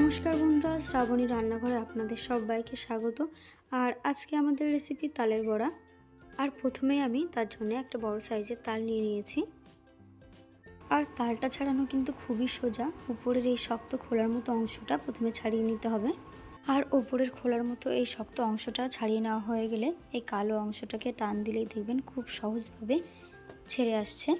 নমস্কার বন্ধুরা, শ্রাবণী রান্নাঘরে আপনাদের সবাইকে স্বাগত। আর আজকে আমাদের রেসিপি তালের বড়া। আর প্রথমেই আমি তার জন্য একটা বড় সাইজের তাল নিয়ে নিয়েছি। আর তালটা ছাড়ানো কিন্তু খুবই সোজা। উপরের এই শক্ত খোলার মতো অংশটা প্রথমে ছাড়িয়ে নিতে হবে। আর ওপরের খোলার মতো এই শক্ত অংশটা ছাড়িয়ে নেওয়া হয়ে গেলে এই কালো অংশটাকে টান দিলেই দেখবেন খুব সহজভাবে ছেড়ে আসছে।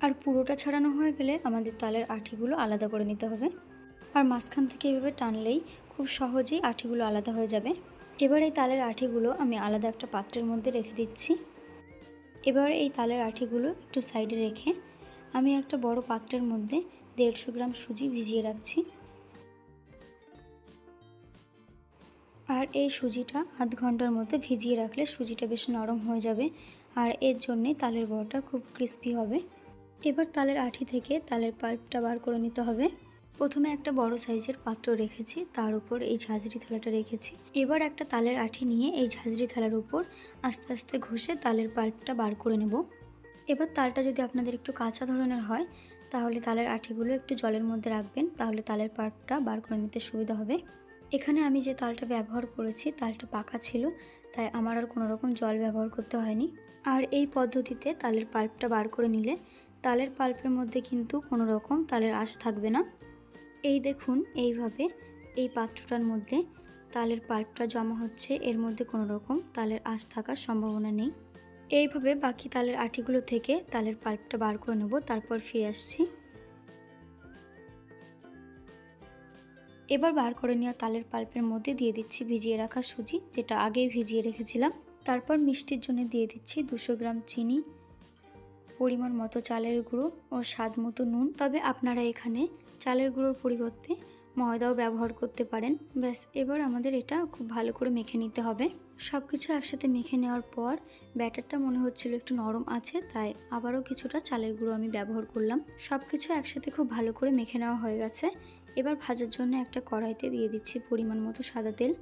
আর পুরোটা ছাড়ানো হয়ে গেলে আমাদের তালের আঠিগুলো আলাদা করে নিতে হবে। আর মাঝখান থেকে এভাবে টানলেই খুব সহজেই আঠিগুলো আলাদা হয়ে যাবে। এবার এই তালের আঠিগুলো আমি আলাদা একটা পাত্রের মধ্যে রেখে দিচ্ছি। এবার এই তালের আঠিগুলো একটু সাইডে রেখে আমি একটা বড় পাত্রের মধ্যে দেড়শো গ্রাম সুজি ভিজিয়ে রাখছি। আর এই সুজিটা আধ ঘণ্টার মধ্যে ভিজিয়ে রাখলে সুজিটা বেশ নরম হয়ে যাবে আর এর জন্যে তালের বড়াটা খুব ক্রিস্পি হবে। এবার তালের আঠি থেকে তালের পাল্পটা বার করে নিতে হবে। প্রথমে একটা বড় সাইজের পাত্র রেখেছি, তার উপর এই ঝাঁঝরি থালাটা রেখেছি। এবার একটা তালের আঠি নিয়ে এই ঝাঁঝরি থালার উপর আস্তে আস্তে ঘষে তালের পাল্পটা বার করে নেব। এবার তালটা যদি আপনাদের একটু কাঁচা ধরনের হয়, তাহলে তালের আঠিগুলো একটু জলের মধ্যে রাখবেন, তাহলে তালের পাল্পটা বার করে নিতে সুবিধা হবে। এখানে আমি যে তালটা ব্যবহার করেছি, তালটা পাকা ছিল, তাই আমার আর কোনো রকম জল ব্যবহার করতে হয়নি। আর এই পদ্ধতিতে তালের পাল্পটা বার করে নিলে তালের পাল্পের মধ্যে কিন্তু কোনো রকম তালের আশ থাকবে না। এই দেখুন, এইভাবে এই পাত্রটার মধ্যে তালের পাল্পটা জমা হচ্ছে। এর মধ্যে কোনো রকম তালের আঁশ থাকার সম্ভাবনা নেই। এইভাবে বাকি তালের আঠিগুলো থেকে তালের পাল্পটা বার করে নেব, তারপর ফিরে আসছি। এবার বার করে নেওয়া তালের পাল্পের মধ্যে দিয়ে দিচ্ছি ভিজিয়ে রাখা সুজি, যেটা আগেই ভিজিয়ে রেখেছিলাম। তারপর মিষ্টির জন্য দিয়ে দিচ্ছি দুশো গ্রাম চিনি, পরিমাণ মতো চালের গুঁড়ো ও স্বাদ মতো নুন। তবে আপনারা এখানে চালের গুঁড়োর পরিবর্তে ময়দাও ব্যবহার করতে পারেন। ব্যাস, এবার আমাদের এটা খুব ভালো করে মেখে নিতে হবে। সব কিছু একসাথে মেখে নেওয়ার পর ব্যাটারটা মনে হচ্ছিল একটু নরম আছে, তাই আবারও কিছুটা চালের গুঁড়ো আমি ব্যবহার করলাম। সব কিছু একসাথে খুব ভালো করে মেখে নেওয়া হয়ে গেছে। এবার ভাজার জন্য একটা কড়াইতে দিয়ে দিচ্ছি পরিমাণ মতো সাদা তেল।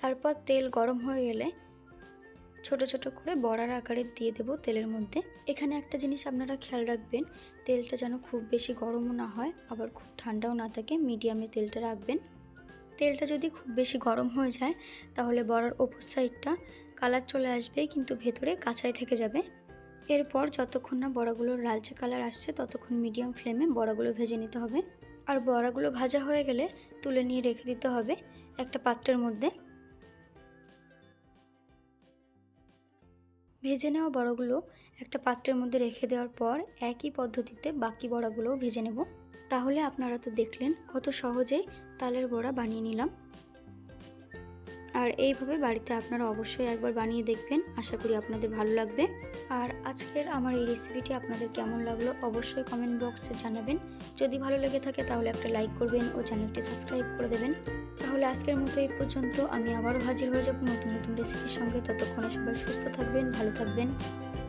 তারপর তেল গরম হয়ে গেলে ছোট ছোট করে বড়ার আকারে দিয়ে দেব তেলের মধ্যে। এখানে একটা জিনিস আপনারা খেয়াল রাখবেন, তেলটা যেন খুব বেশি গরমও না হয়, আবার খুব ঠান্ডাও না থাকে, মিডিয়ামে তেলটা রাখবেন। তেলটা যদি খুব বেশি গরম হয়ে যায়, তাহলে বড়ার ওপর সাইডটা কালার চলে আসবে, কিন্তু ভেতরে কাঁচাই থেকে যাবে। এরপর যতক্ষণ না বড়াগুলোর লালচে কালার আসছে, ততক্ষণ মিডিয়াম ফ্লেমে বড়াগুলো ভেজে নিতে হবে। আর বড়াগুলো ভাজা হয়ে গেলে তুলে নিয়ে রেখে দিতে হবে একটা পাত্রের মধ্যে। ভেজে নেওয়া বড়াগুলো একটা পাত্রের মধ্যে রেখে দেওয়ার পর একই পদ্ধতিতে বাকি বড়াগুলোও ভেজে নেব। তাহলে আপনারা তো দেখলেন কত সহজেই তালের বড়া বানিয়ে নিলাম। আর এইভাবে বাড়িতে আপনারা অবশ্যই একবার বানিয়ে দেখবেন। আশা করি আপনাদের ভালো লাগবে। আর আজকের আমার এই রেসিপিটি আপনাদের কেমন লাগল অবশ্যই কমেন্ট বক্সে জানাবেন। যদি ভালো লেগে থাকে তাহলে একটা লাইক করবেন ও চ্যানেলটি সাবস্ক্রাইব করে দেবেন। তাহলে আজকের মতো এই পর্যন্ত। আমি আবারও হাজির হয়ে যাব নতুন নতুন রেসিপির সঙ্গে। ততক্ষণে সবাই সুস্থ থাকবেন, ভালো থাকবেন।